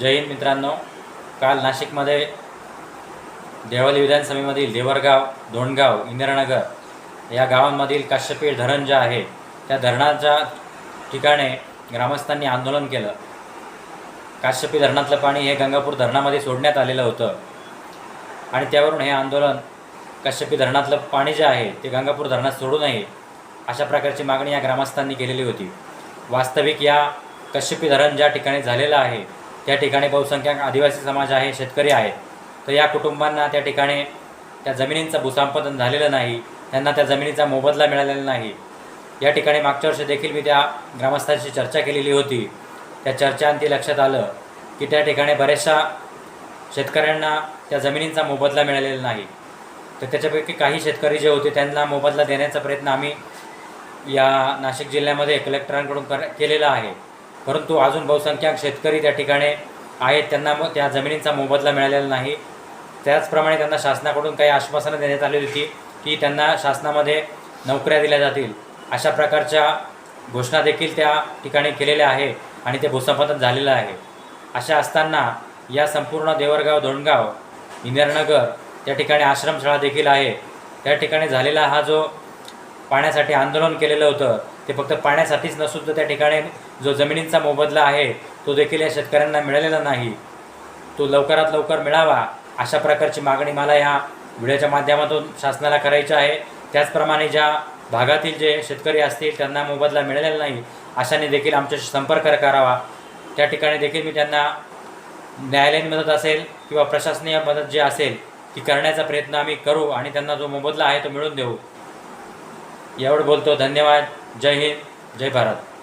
जय हिंद मित्रांनो. काल नाशिकमध्ये देवळी विधानसभेमधील देवरगाव दोंडगाव इंदिरानगर या गावांमधील काश्यपीठ धरण जे आहे त्या धरणाच्या ठिकाणी ग्रामस्थांनी आंदोलन केलं. काश्यपी धरणातलं पाणी हे गंगापूर धरणामध्ये सोडण्यात आलेलं होतं. आणि त्यावरून हे आंदोलन काश्यपी धरणातलं पाणी जे आहे ते गंगापूर धरणात सोडू नये अशा प्रकारची मागणी या ग्रामस्थांनी केलेली होती. वास्तविक या कश्यपी धरण ज्या ठिकाणी झालेलं आहे त्या ठिकाणी बहुसंख्याक आदिवासी समाज आहे शेतकरी आहेत तर या कुटुंबांना त्या ठिकाणी त्या जमिनींचं भूसंपादन झालेलं नाही त्यांना त्या जमिनीचा मोबदला मिळालेला नाही. या ठिकाणी मागच्या वर्षी देखील मी त्या ग्रामस्थांशी चर्चा केलेली होती. त्या चर्चांती लक्षात आलं की त्या ठिकाणी बऱ्याचशा शेतकऱ्यांना त्या जमिनींचा मोबदला मिळालेला नाही. तर त्याच्यापैकी काही शेतकरी जे होते त्यांना मोबदला देण्याचा प्रयत्न आम्ही या नाशिक जिल्ह्यामध्ये कलेक्टरांकडून कर केलेला आहे. परंतु अजून बहुसंख्याक शेतकरी त्या ठिकाणी आहेत. त्यांना मग त्या जमिनींचा मोबदला मिळालेला नाही. त्याचप्रमाणे त्यांना शासनाकडून काही आश्वासनं देण्यात आलेली होती की त्यांना शासनामध्ये नोकऱ्या दिल्या जातील. अशा प्रकारच्या घोषणा देखील त्या ठिकाणी केलेल्या आहे आणि ते भूसंपादन झालेलं आहे. अशा असताना या संपूर्ण देवरगाव धोंडगाव इंदिरानगर त्या ठिकाणी आश्रमशाळा देखील आहे. त्या ठिकाणी झालेला हा जो पाण्यासाठी आंदोलन केलेलं होतं. ते फक्त पाण्यासाठीच नसून तर त्या ठिकाणी जो जमिनींचा मोबदला आहे तो देखील या शेतकऱ्यांना मिळालेला नाही. तो लवकरात लवकर मिळावा अशा प्रकारची मागणी मला या व्हिडिओच्या माध्यमातून शासनाला करायची आहे. त्याचप्रमाणे ज्या भागातील जे शेतकरी असतील त्यांना मोबदला मिळालेला नाही अशाने देखील आमच्याशी संपर्क करावा. त्या ठिकाणी देखील मी त्यांना न्यायालयीन मदत असेल किंवा प्रशासनीय मदत जी असेल ती करण्याचा प्रयत्न आम्ही करू आणि त्यांना जो मोबदला आहे तो मिळवून देऊ. एवढं बोलतो धन्यवाद. जय हिंद जय भारत.